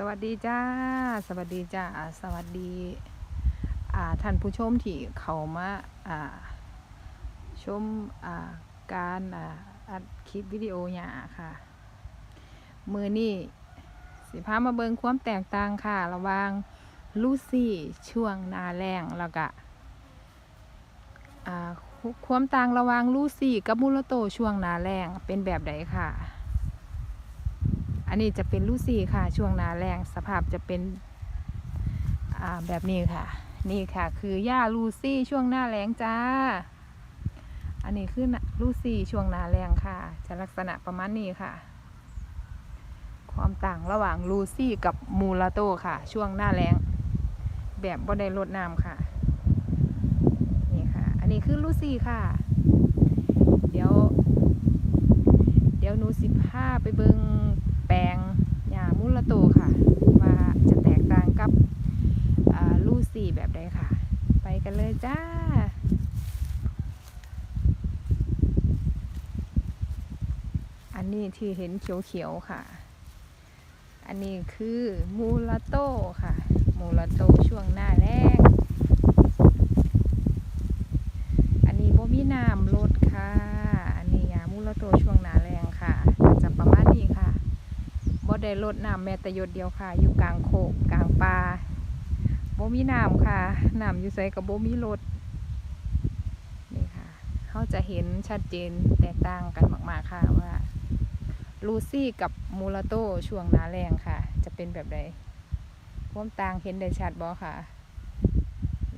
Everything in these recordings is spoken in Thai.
สวัสดีจ้า สวัสดีจ้า สวัสดีท่านผู้ชมที่เขามาาชมาการอาัดคลิปวิดีโอหยาค่ะ มือนี่สิพามาเบิงความแตกต่างค่ะ ระว่างลูซี่ช่วงนาแรงแล้วก็ความต่างระว่างลูซี่กับมูลโตช่วงนาแรงเป็นแบบใดค่ะ อันนี้จะเป็นลูซี่ค่ะ ช่วงหนาแรงสภาพจะเป็นแบบนี้ค่ะ นี่ค่ะ คือย่าลูซี่ช่วงหน้าแรงจ้า อันนี้คือลูซี่ช่วงหนาแรงค่ะ จะลักษณะประมาณนี้ค่ะ ความต่างระหว่างลูซี่กับมูลาโตค่ะ ช่วงหน้าแรงแบบบ่ได้ลดน้ำค่ะ นี่ค่ะ อันนี้คือลูซี่ค่ะ เดี๋ยว เดี๋ยวหนูสิพาไปเบิงแปลงหญ้ามุล โตค่ะ ว่าจะแตกต่างกับลูซี่แบบใดค่ะ ไปกันเลยจ้าอันนี้ที่เห็นเขียวๆค่ะ อันนี้คือมูลาโตค่ะ มูลาโตช่วงหน้าแรก อันนี้บ่มีน้ำลดค่ะ อันนี้ยามูลาโตช่วงหน้าแรงค่ะ จะประมาณนี้ค่ะบ่ ได้ลดน้ำแม้แต่หยดเดียวค่ะ อยู่กลางโคกกลางป่าบ่มีน้ำค่ะน้ำอยู่ไสกับบ่มีรถนี่ค่ะเขาจะเห็นชัดเจนแตกต่างกันมาก ๆ ค่ะว่าลูซี่กับมูลาโต้ช่วงหน้าแรงค่ะ จะเป็นแบบใดความต่างเห็นได้ชัดบ่ค่ะ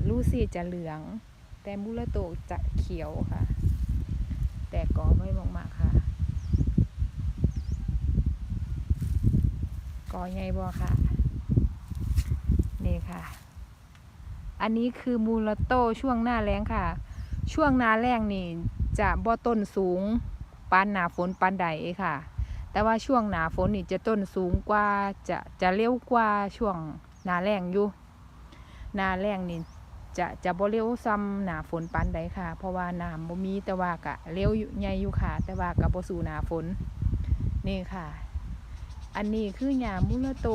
ลูซี่จะเหลือง แต่มูลาโตจะเขียวค่ะ แต่กอไม่มากๆค่ะ กอใหญ่บ่ค่ะ นี่ค่ะ อันนี้คือมูลโตช่วงหน้าแรงค่ะ ช่วงหน้าแรงนี่จะบ่ต้นสูงปานหนาฝนปานใดค่ะ แต่ว่าช่วงหนาฝนนี่จะต้นสูงกว่าจะจะเร็วกว่าช่วงหนาแรงอยู่หนาแรงนี่จะจะบ่เร็วซ้ำหนาฝนปานใดค่ะ เพราะว่าน้ำบ่มีแต่ว่ากะเร็วอยู่ใหญ่อยู่ค่ะ แต่ว่ากะบ่สู่หนาฝนนี่ค่ะ อันนี้คือหญ้ามุลโต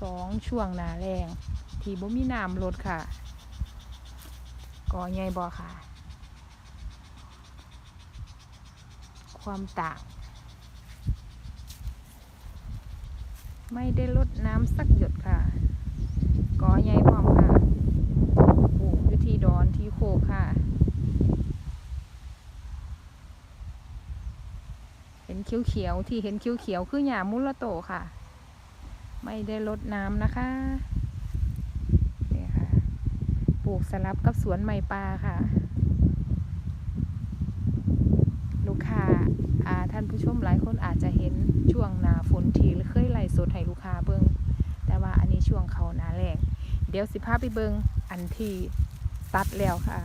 สองช่วงหนาแรงที่บ่มีน้ำลดค่ะก่อใหญ่บ่ค่ะ ความต่างไม่ได้ลดน้ำสักหยดค่ะกอใหญ่พร้อมค่ะปลูกอยู่ที่ดอนที่โคกค่ะ เห็นเขียวๆที่เห็นเขียวๆคือหญ้ามุลโตค่ะ ไม่ได้ลดน้ำนะคะนี่ค่ะ ปลูกสลับกับสวนไม้ปลาค่ะ ลูกค้าท่านผู้ชมหลายคนอาจจะเห็นช่วงหนาฝนทีเคยไล่สดให้ลูกค้าเบิงแต่ว่าอันนี้ช่วงเขาหนาแรงเดี๋ยวสิพาไปเบิงอันที่ตัดแล้วค่ะ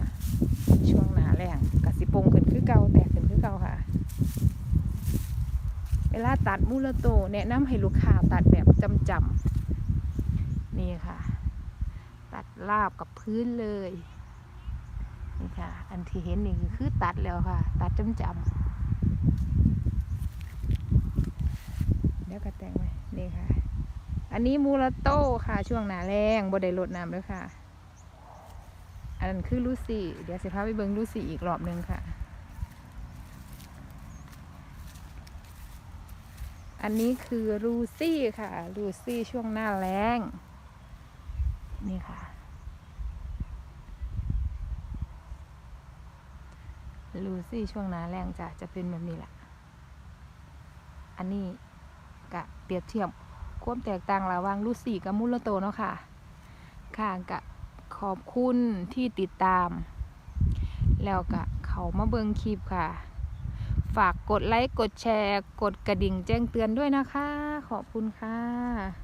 ช่วงหนาแรงกับสิปงขึ้นคือเก่าแตกขึ้นคือเก่าค่ะ เวลาตัดมูลโตแนะนำให้ลูกค้าตัดแบบจำๆนี่ค่ะ ตัดราบกับพื้นเลยนี่ค่ะ อันที่เห็นนี่คือตัดแล้วค่ะ ตัดจำจำเดี๋ยวก็แต่งไว้นี่ค่ะ อันนี้มูลโตค่ะช่วงหนาแรงบดได้ลดน้ำด้วค่ะ อันนั้นคือลูซี่ เดี๋ยวสิพาไปเบิงลูซี่อีกรอบหนึงค่ะ อันนี้คือลูซี่ค่ะลูซี่ช่วงหน้าแรงนี่ค่ะลูซี่ช่วงหน้าแรงจะจะเป็นแบบนี้แหละ อันนี้กะเปรียบเทียบความแตกต่างระหว่างลูซี่กับมูลโตเนาะค่ะ ค่ะกะขอบคุณที่ติดตาม แล้วกะเขามาเบิงคลิปค่ะ ฝากกดไลค์ กดแชร์ กดกระดิ่งแจ้งเตือนด้วยนะคะ ขอบคุณค่ะ